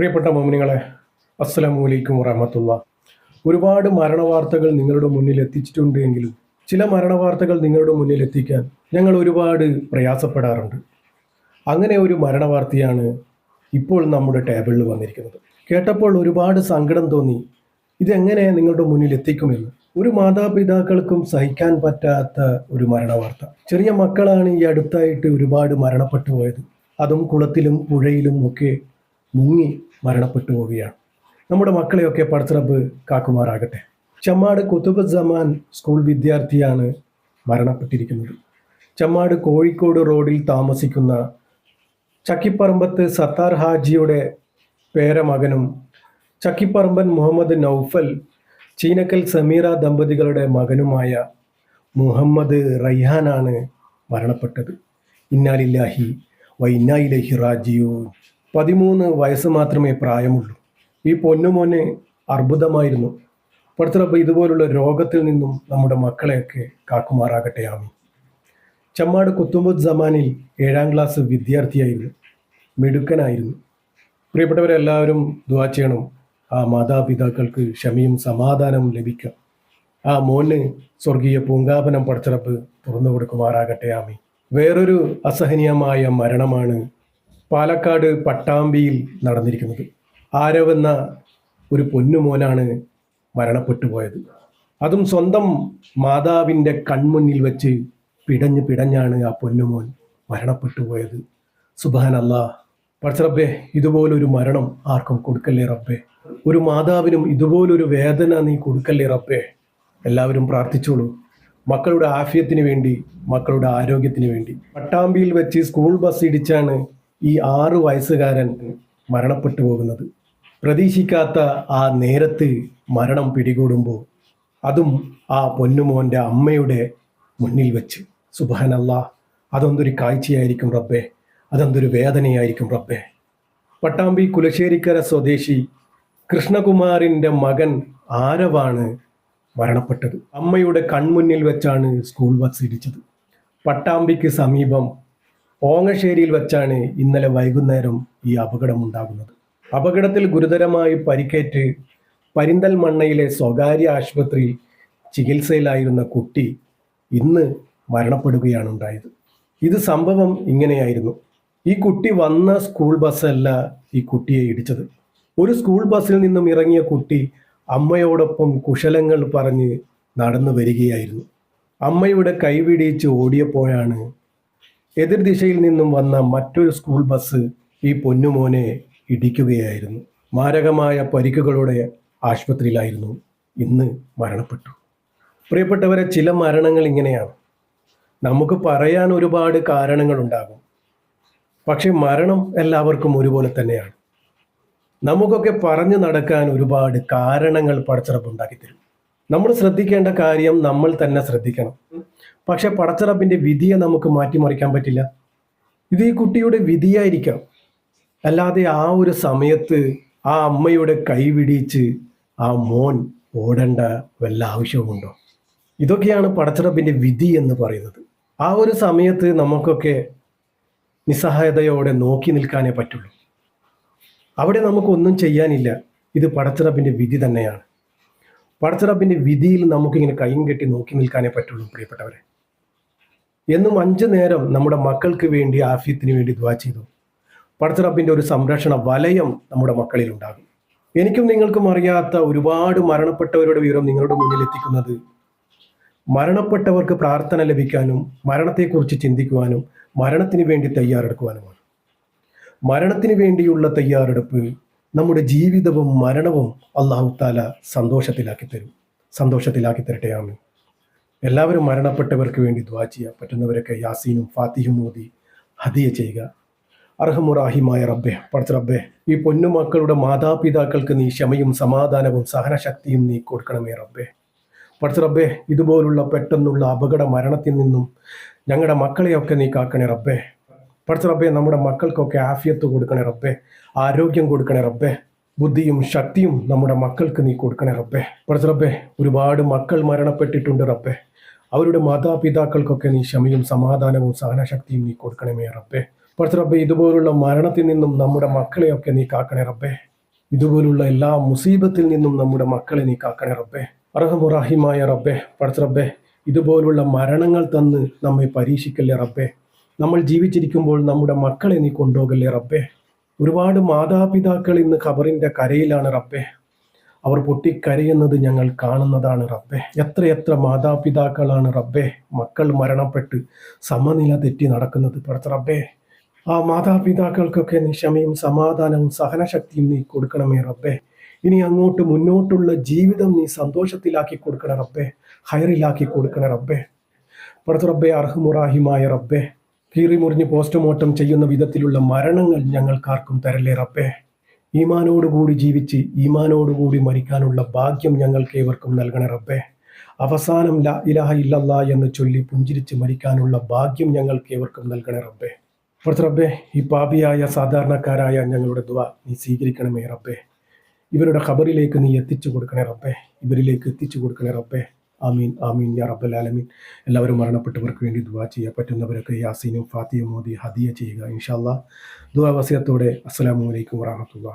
പ്രിയപ്പെട്ട മോമിനികളെ അസ്സലാമു അലൈക്കും വറഹമത്തുള്ള. ഒരുപാട് മരണവാർത്തകൾ നിങ്ങളുടെ മുന്നിൽ എത്തിച്ചിട്ടുണ്ട് എങ്കിലും ചില മരണവാർത്തകൾ നിങ്ങളുടെ മുന്നിൽ എത്തിക്കാൻ ഞങ്ങൾ ഒരുപാട് പ്രയാസപ്പെടാറുണ്ട്. അങ്ങനെ ഒരു മരണവാർത്തയാണ് ഇപ്പോൾ നമ്മുടെ ടേബിളിൽ വന്നിരിക്കുന്നത്. കേട്ടപ്പോൾ ഒരുപാട് സങ്കടം തോന്നി ഇതെങ്ങനെ നിങ്ങളുടെ മുന്നിൽ എത്തിക്കുമെന്ന്. ഒരു മാതാപിതാക്കൾക്കും സഹിക്കാൻ പറ്റാത്ത ഒരു മരണവാർത്ത. ചെറിയ മക്കളാണ് ഈ അടുത്തായിട്ട് ഒരുപാട് മരണപ്പെട്ടു പോയത്. അതും കുളത്തിലും പുഴയിലും ഒക്കെ മുങ്ങി മരണപ്പെട്ടു പോവുകയാണ്. നമ്മുടെ മക്കളെയൊക്കെ പടത്തിറപ്പ് കാക്കുമാറാകട്ടെ. ചമ്മാട് കുത്തുബ് ജമാൻ സ്കൂൾ വിദ്യാർത്ഥിയാണ് മരണപ്പെട്ടിരിക്കുന്നത്. ചമ്മാട് കോഴിക്കോട് റോഡിൽ താമസിക്കുന്ന ചക്കിപ്പറമ്പത്ത് സത്താർ ഹാജിയുടെ പേരമകനും ചക്കിപ്പറമ്പൻ മുഹമ്മദ് നൗഫൽ ചീനക്കൽ സമീറ ദമ്പതികളുടെ മകനുമായ മുഹമ്മദ് റയ്ഹാനാണ് മരണപ്പെട്ടത്. ഇന്നാലില്ലാഹി വൈനായിലഹി റാജിയൂ പതിമൂന്ന് വയസ്സ് മാത്രമേ പ്രായമുള്ളൂ. ഈ പൊന്നുമോനെ അർബുദമായിരുന്നു. പടുത്തറപ്പ് ഇതുപോലുള്ള രോഗത്തിൽ നിന്നും നമ്മുടെ മക്കളെയൊക്കെ കാക്കുമാറാകട്ടെ ആമി ചമ്മാട് കുത്തുമ്പുദ് ജമാനിൽ ഏഴാം ക്ലാസ് വിദ്യാർത്ഥിയായിരുന്നു. മിടുക്കനായിരുന്നു. പ്രിയപ്പെട്ടവരെല്ലാവരും ദുവാ ചെയ്യണം. ആ മാതാപിതാക്കൾക്ക് ക്ഷമയും സമാധാനവും ലഭിക്കാം. ആ മോന് സ്വർഗീയ പൂങ്കാപനം പടച്ചിറപ്പ് തുറന്നു കൊടുക്കുമാറാകട്ടെ ആമി വേറൊരു അസഹനീയമായ മരണമാണ് പാലക്കാട് പട്ടാമ്പിയിൽ നടന്നിരിക്കുന്നത്. ആരവെന്ന ഒരു പൊന്നുമോനാണ് മരണപ്പെട്ടു പോയത് അതും സ്വന്തം മാതാവിന്റെ കൺമുന്നിൽ വെച്ച് പിടഞ്ഞ് പിടഞ്ഞാണ് ആ പൊന്നുമോൻ മരണപ്പെട്ടു പോയത് അല്ലാ പടച്ചറബ്ബേ ഇതുപോലൊരു മരണം ആർക്കും കൊടുക്കല്ലേ റബ്ബെ? ഒരു മാതാവിനും ഇതുപോലൊരു വേദന നീ കൊടുക്കല്ലേ റബ്ബെ? എല്ലാവരും പ്രാർത്ഥിച്ചോളൂ. മക്കളുടെ ആഫ്യത്തിന് വേണ്ടി മക്കളുടെ ആരോഗ്യത്തിന് വേണ്ടി. പട്ടാമ്പിയിൽ വെച്ച് സ്കൂൾ ബസ് ഇടിച്ചാണ് ഈ ആറു വയസ്സുകാരൻ മരണപ്പെട്ടു പോകുന്നത്. പ്രതീക്ഷിക്കാത്ത ആ നേരത്ത് മരണം പിടികൂടുമ്പോൾ അതും ആ പൊന്നുമോന്റെ അമ്മയുടെ മുന്നിൽ വെച്ച്. സുബാനല്ല അതൊന്നൊരു കാഴ്ചയായിരിക്കും റബ്ബേ. അതെന്തൊരു വേദനയായിരിക്കും റബ്ബേ. പട്ടാമ്പി കുലശ്ശേരിക്കര സ്വദേശി കൃഷ്ണകുമാറിന്റെ മകൻ ആരവാണ് മരണപ്പെട്ടത്? അമ്മയുടെ കൺമുന്നിൽ വെച്ചാണ് സ്കൂൾ ബസ് ഇടിച്ചത്. പട്ടാമ്പിക്ക് സമീപം ഓങ്ങശ്ശേരിയിൽ വെച്ചാണ് ഇന്നലെ വൈകുന്നേരം ഈ അപകടമുണ്ടാകുന്നത്. അപകടത്തിൽ ഗുരുതരമായി പരിക്കേറ്റ് പരിന്തൽമണ്ണയിലെ സ്വകാര്യ ആശുപത്രിയിൽ ചികിത്സയിലായിരുന്ന കുട്ടി ഇന്ന് മരണപ്പെടുകയാണ് ഉണ്ടായത് ഇത് സംഭവം ഇങ്ങനെയായിരുന്നു. ഈ കുട്ടി വന്ന സ്കൂൾ ബസ്സല്ല ഈ കുട്ടിയെ ഇടിച്ചത്. ഒരു സ്കൂൾ ബസ്സിൽ നിന്നും ഇറങ്ങിയ കുട്ടി അമ്മയോടൊപ്പം കുശലങ്ങൾ പറഞ്ഞ് നടന്നു വരികയായിരുന്നു അമ്മയുടെ കൈവിടിച്ച് ഓടിയപ്പോഴാണ് എതിർ ദിശയിൽ നിന്നും വന്ന മറ്റൊരു സ്കൂൾ ബസ് ഈ പൊന്നുമോനെ ഇടിക്കുകയായിരുന്നു. മാരകമായ പരിക്കുകളോടെ ആശുപത്രിയിലായിരുന്നു. ഇന്ന് മരണപ്പെട്ടു. പ്രിയപ്പെട്ടവരെ ചില മരണങ്ങൾ ഇങ്ങനെയാണ്. നമുക്ക് പറയാൻ ഒരുപാട് കാരണങ്ങളുണ്ടാകും. പക്ഷെ മരണം എല്ലാവർക്കും ഒരുപോലെ തന്നെയാണ്. നമുക്കൊക്കെ പറഞ്ഞു നടക്കാൻ ഒരുപാട് കാരണങ്ങൾ പടച്ചിറപ്പുണ്ടാക്കി തരും നമ്മൾ ശ്രദ്ധിക്കേണ്ട കാര്യം നമ്മൾ തന്നെ ശ്രദ്ധിക്കണം. പക്ഷെ പടച്ചിറപ്പിന്റെ വിധിയെ നമുക്ക് മാറ്റിമറിക്കാൻ പറ്റില്ല. ഇത് ഈ കുട്ടിയുടെ വിധിയായിരിക്കാം അല്ലാതെ ആ ഒരു സമയത്ത് ആ അമ്മയുടെ കൈ പിടിച്ച് ആ മോൻ ഓടേണ്ട വല്ല ആവശ്യവുമുണ്ടോ? ഇതൊക്കെയാണ് പടച്ചിറപ്പിന്റെ വിധി എന്ന് പറയുന്നത്. ആ ഒരു സമയത്ത് നമുക്കൊക്കെ നിസ്സഹായതയോടെ നോക്കി നിൽക്കാനേ പറ്റുള്ളൂ. അവിടെ നമുക്കൊന്നും ചെയ്യാനില്ല. ഇത് പടച്ചിറപ്പിന്റെ വിധി തന്നെയാണ്. പടച്ചിറപ്പിന്റെ വിധിയിൽ നമുക്കിങ്ങനെ കൈയും കെട്ടി നോക്കി നിൽക്കാനേ പറ്റുള്ളൂ പ്രിയപ്പെട്ടവരെ. എന്നും അഞ്ചു നേരം നമ്മുടെ മക്കൾക്ക് വേണ്ടി ആഫിയത്തിന് വേണ്ടി ദ്വാ ചെയ്തു. പടച്ചിറപ്പിന്റെ ഒരു സംരക്ഷണ വലയം നമ്മുടെ മക്കളിൽ ഉണ്ടാകും എനിക്കും നിങ്ങൾക്കും അറിയാത്ത ഒരുപാട് മരണപ്പെട്ടവരുടെ വിവരം നിങ്ങളുടെ മുന്നിൽ എത്തിക്കുന്നത് മരണപ്പെട്ടവർക്ക് പ്രാർത്ഥന ലഭിക്കാനും മരണത്തെക്കുറിച്ച് ചിന്തിക്കുവാനും മരണത്തിന് വേണ്ടി തയ്യാറെടുക്കുവാനുമാണ്. മരണത്തിന് വേണ്ടിയുള്ള തയ്യാറെടുപ്പ് നമ്മുടെ ജീവിതവും മരണവും അള്ളാഹു താല സന്തോഷത്തിലാക്കി തരും. സന്തോഷത്തിലാക്കി തരട്ടെ ആമി എല്ലാവരും മരണപ്പെട്ടവർക്ക് വേണ്ടി ദ്വാ ചെയ്യുക പറ്റുന്നവരൊക്കെ യാസീനും ഫാത്തിഹും മോദി ഹദിയ ചെയ്യുക. അർഹമുറാഹിമായ റബ്ബെ പഠിച്ച റബ്ബെ ഈ പൊന്നുമക്കളുടെ മാതാപിതാക്കൾക്ക് നീ ക്ഷമയും സമാധാനവും സഹനശക്തിയും നീ കൊടുക്കണമേ റബ്ബെ. പഠിച്ച റബ്ബെ ഇതുപോലുള്ള പെട്ടെന്നുള്ള അപകട മരണത്തിൽ നിന്നും ഞങ്ങളുടെ മക്കളെയൊക്കെ നീ കാക്കണേ റബ്ബെ. പഠിച്ച റബ്ബെ നമ്മുടെ മക്കൾക്കൊക്കെ ആഫിയത്ത് കൊടുക്കണേ റബ്ബെ. ആരോഗ്യം കൊടുക്കണേ റബ്ബെ. ബുദ്ധിയും ശക്തിയും നമ്മുടെ മക്കൾക്ക് നീ കൊടുക്കണേ റബ്ബെ. പഠിച്ച റബ്ബെ ഒരുപാട് മക്കൾ മരണപ്പെട്ടിട്ടുണ്ട് റബ്ബെ. അവരുടെ മാതാപിതാക്കൾക്കൊക്കെ നീ ക്ഷമയും സമാധാനവും സഹനശക്തിയും നീ കൊടുക്കണമേ റബ്ബെ. പഠിച്ച റബ്ബെ ഇതുപോലുള്ള മരണത്തിൽ നിന്നും നമ്മുടെ മക്കളെയൊക്കെ നീ കാക്കണേ റബ്ബെ. ഇതുപോലുള്ള എല്ലാ മുസീബത്തിൽ നിന്നും നമ്മുടെ മക്കളെ നീ കാക്കണേ റബ്ബേ. അർഹമുറാഹിമായ റബ്ബെ പഠിച്ച റബ്ബെ ഇതുപോലുള്ള മരണങ്ങൾ തന്ന് നമ്മെ പരീക്ഷിക്കല്ലേ റബ്ബേ. നമ്മൾ ജീവിച്ചിരിക്കുമ്പോൾ നമ്മുടെ മക്കളെ നീ കൊണ്ടുപോകല്ലേ റബ്ബേ? ഒരുപാട് മാതാപിതാക്കൾ ഇന്ന് ഖബറിന്റെ കരയിലാണ് റബ്ബേ. അവർ പൊട്ടിക്കരയുന്നത് ഞങ്ങൾ കാണുന്നതാണ് റബ്ബേ. എത്രയെത്ര മാതാപിതാക്കളാണ് റബ്ബേ മക്കൾ മരണപ്പെട്ട് സമനില തെറ്റി നടക്കുന്നത് പടച്ച റബ്ബേ. ആ മാതാപിതാക്കൾക്കൊക്കെ നീ ക്ഷമയും സമാധാനവും സഹനശക്തിയും നീ കൊടുക്കണമേ റബ്ബേ. ഇനി അങ്ങോട്ട് മുന്നോട്ടുള്ള ജീവിതം നീ സന്തോഷത്തിലാക്കി കൊടുക്കണ റബ്ബേ. ഹയറിലാക്കി കൊടുക്കണ റബ്ബേ. പടച്ച റബ്ബേ അർഹമുറാഹിമായ റബ്ബേ. കീറി മുറിഞ്ഞ് പോസ്റ്റ്മോർട്ടം ചെയ്യുന്ന വിധത്തിലുള്ള മരണങ്ങൾ ഞങ്ങൾക്കാർക്കും തരല്ലേ റബ്ബേ. ഈമാനോടുകൂടി ജീവിച്ച് ഈമാനോടുകൂടി മരിക്കാനുള്ള ഭാഗ്യം ഞങ്ങൾക്ക് ഏവർക്കും നൽകണേ റബ്ബേ. അവസാനം ല ഇലാഹ ഇല്ലല്ല എന്ന് ചൊല്ലി പുഞ്ചിരിച്ച് മരിക്കാനുള്ള ഭാഗ്യം ഞങ്ങൾക്ക് ഏവർക്കും നൽകണേ റബ്ബേ. പുറത്ത് റബ്ബേ ഈ പാപിയായ സാധാരണക്കാരായ ഞങ്ങളുടെ ദുവ നീ സ്വീകരിക്കണമേ റബ്ബേ. ഇവരുടെ ഖബറിലേക്ക് നീ എത്തിച്ചു കൊടുക്കണേ റബ്ബേ. ഇവരിലേക്ക് എത്തിച്ചു കൊടുക്കണേ റബ്ബേ. ആമീൻ ആമീൻ യാ റബ്ബൽ ആലമീൻ. എല്ലാവരും മരണപ്പെട്ടവർക്ക് വേണ്ടി ദുവാ ചെയ്യുക പറ്റുന്നവരൊക്കെ യാസീനും ഫാത്തിയും മോദി ഹദിയ ചെയ്യുക ഇൻഷാല്ലാ ദുവാ വസിയത്തോടെ അസ്സലാമു അലൈക്കും വറഹമത്തുള്ള